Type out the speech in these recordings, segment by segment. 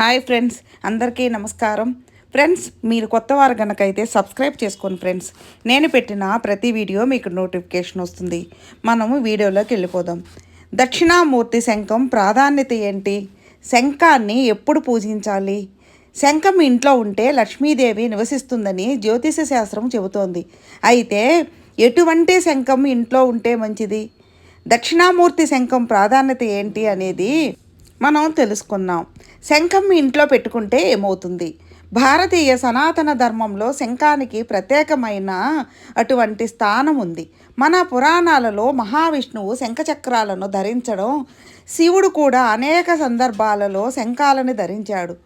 Hi friends అందరికీ నమస్కారం. Friends మీరు కొత్త వారు కనుకైతే అయితే సబ్స్క్రైబ్ చేసుకోండి ఫ్రెండ్స్. నేను పెట్టిన ప్రతి వీడియో మీకు నోటిఫికేషన్ వస్తుంది. మనము వీడియోలోకి వెళ్ళిపోదాం. దక్షిణామూర్తి శంఖం ప్రాధాన్యత ఏంటి? శంఖాన్ని ఎప్పుడు పూజించాలి? శంఖం ఇంట్లో ఉంటే లక్ష్మీదేవి నివసిస్తుందని జ్యోతిష శాస్త్రం చెబుతోంది. అయితే ఎటువంటి శంఖం ఇంట్లో ఉంటే మంచిది? దక్షిణామూర్తి శంఖం ప్రాధాన్యత ఏంటి అనేది మనం తెలుసుకున్నాం శంఖం మీ ఇంట్లో పెట్టుకుంటే ఏమవుతుంది? భారతీయ సనాతన ధర్మంలో శంఖానికి ప్రత్యేకమైన అటువంటి స్థానం ఉంది. మన పురాణాలలో మహావిష్ణువు శంఖచక్రాలను ధరించడం శివుడు కూడా అనేక సందర్భాలలో శంఖాలను ధరించాడు.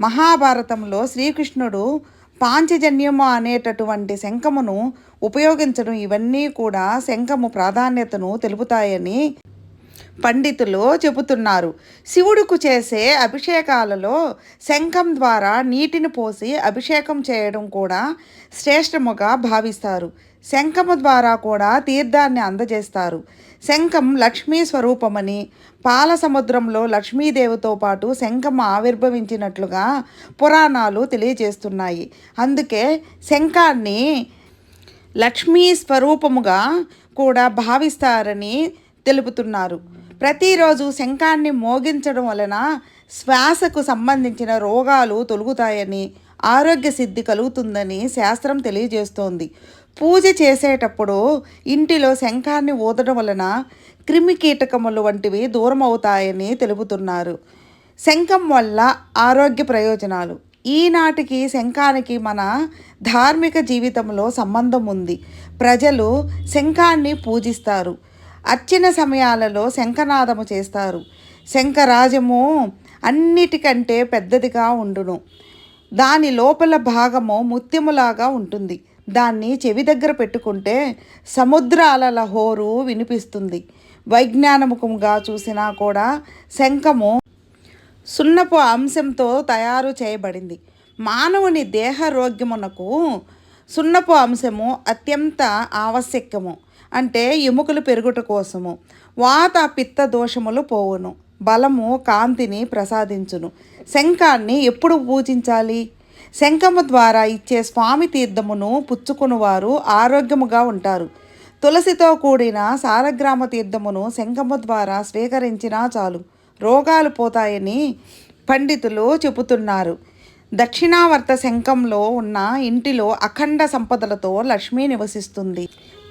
మహాభారతంలో శ్రీకృష్ణుడు పాంచజన్యము అనేటటువంటి శంఖమును ఉపయోగించడం ఇవన్నీ కూడా శంఖము ప్రాధాన్యతను తెలుపుతాయని పండితులు చెబుతున్నారు. శివుడుకు చేసే అభిషేకాలలో శంఖం ద్వారా నీటిని పోసి అభిషేకం చేయడం కూడా శ్రేష్టముగా భావిస్తారు. శంఖము ద్వారా కూడా తీర్థాన్ని అందజేస్తారు. శంఖం లక్ష్మీ స్వరూపమని పాల సముద్రంలో లక్ష్మీదేవితో పాటు శంఖం ఆవిర్భవించినట్లుగా పురాణాలు తెలియజేస్తున్నాయి. అందుకే శంఖాన్ని లక్ష్మీ స్వరూపముగా కూడా భావిస్తారని తెలుపుతున్నారు. ప్రతిరోజు శంఖాన్ని మోగించడం వలన శ్వాసకు సంబంధించిన రోగాలు తొలుగుతాయని ఆరోగ్య సిద్ధి కలుగుతుందని శాస్త్రం తెలియజేస్తోంది. పూజ చేసేటప్పుడు ఇంటిలో శంఖాన్ని ఊదడం వలన క్రిమి కీటకములు వంటివి దూరం అవుతాయని తెలుపుతున్నారు. శంఖం వల్ల ఆరోగ్య ప్రయోజనాలు. ఈనాటికి శంఖానికి మన ధార్మిక జీవితంలో సంబంధం ఉంది. ప్రజలు శంఖాన్ని పూజిస్తారు. అర్చన సమయాలలో శంఖనాదము చేస్తారు. శంఖరాజము అన్నిటికంటే పెద్దదిగా ఉండును. దాని లోపల భాగము ముత్యములాగా ఉంటుంది. దాన్ని చెవి దగ్గర పెట్టుకుంటే సముద్రాల హోరు వినిపిస్తుంది. వైజ్ఞానముఖంగా చూసినా కూడా శంఖము సున్నపు అంశంతో తయారు చేయబడింది. మానవుని దేహరోగ్యమునకు సున్నపు అంశము అత్యంత ఆవశ్యకము. అంటే ఎముకలు పెరుగుట కోసము. వాత పిత్త దోషములు పోవును. బలము కాంతిని ప్రసాదించును. శంఖాన్ని ఎప్పుడు పూజించాలి? శంఖము ద్వారా ఇచ్చే స్వామి తీర్థమును పుచ్చుకునివారు ఆరోగ్యముగా ఉంటారు. తులసితో కూడిన సారగ్రామ తీర్థమును శంఖము ద్వారా స్వీకరించినా చాలు. రోగాలు పోతాయని పండితులు చెబుతున్నారు. దక్షిణావర్త శంఖంలో ఉన్న ఇంటిలో అఖండ సంపదలతో లక్ష్మి నివసిస్తుంది.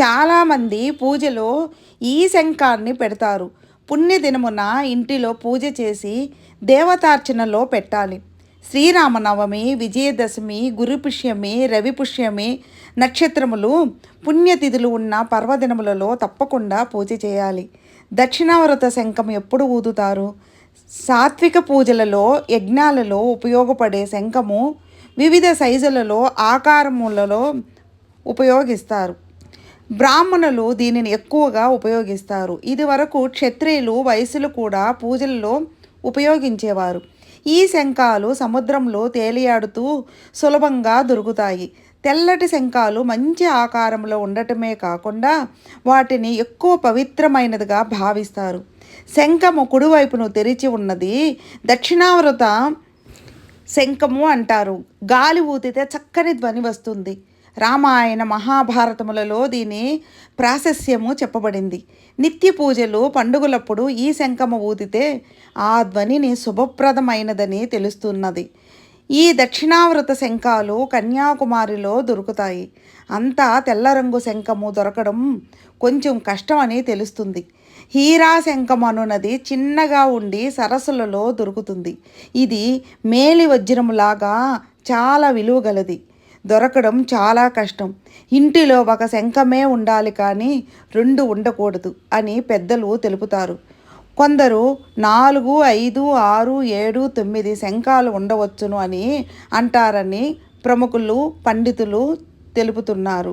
చాలామంది పూజలో ఈ శంఖాన్ని పెడతారు. పుణ్యదినమున ఇంటిలో పూజ చేసి దేవతార్చనలో పెట్టాలి. శ్రీరామనవమి విజయదశమి గురుపుష్యమి రవిపుష్యమి నక్షత్రములు పుణ్యతిథులు ఉన్న పర్వదినములలో తప్పకుండా పూజ చేయాలి. దక్షిణావ్రత శంఖం ఎప్పుడు ఊదుతారు? సాత్విక పూజలలో యజ్ఞాలలో ఉపయోగపడే శంఖము వివిధ సైజులలో ఆకారములలో ఉపయోగిస్తారు. బ్రాహ్మణులు దీనిని ఎక్కువగా ఉపయోగిస్తారు. ఇది వరకు క్షత్రియులు వయసులు కూడా పూజల్లో ఉపయోగించేవారు. ఈ శంఖాలు సముద్రంలో తేలియాడుతూ సులభంగా దొరుకుతాయి. తెల్లటి శంఖాలు మంచి ఆకారంలో ఉండటమే కాకుండా వాటిని ఎక్కువ పవిత్రమైనదిగా భావిస్తారు. శంఖము కుడివైపును తెరిచి ఉన్నది దక్షిణావృత శంఖము అంటారు. గాలి ఊతితే చక్కని ధ్వని వస్తుంది. రామాయణ మహాభారతములలో దీని ప్రాశస్యము చెప్పబడింది. నిత్య పూజలు పండుగలప్పుడు ఈ శంఖము ఊదితే ఆ ధ్వనిని శుభప్రదమైనదని తెలుస్తున్నది. ఈ దక్షిణావృత శంఖాలు కన్యాకుమారిలో దొరుకుతాయి. అంతా తెల్ల రంగు శంఖము దొరకడం కొంచెం కష్టమని తెలుస్తుంది. హీరా శంఖం అనున్నది చిన్నగా ఉండి సరస్సులలో దొరుకుతుంది. ఇది మేలి వజ్రములాగా చాలా విలువగలది. దొరకడం చాలా కష్టం. ఇంటిలో ఒక శంఖమే ఉండాలి కానీ రెండు ఉండకూడదు అని పెద్దలు తెలుపుతారు. కొందరు నాలుగు ఐదు ఆరు ఏడు తొమ్మిది శంఖాలు ఉండవచ్చును అని అంటారని ప్రముఖులు పండితులు తెలుపుతున్నారు.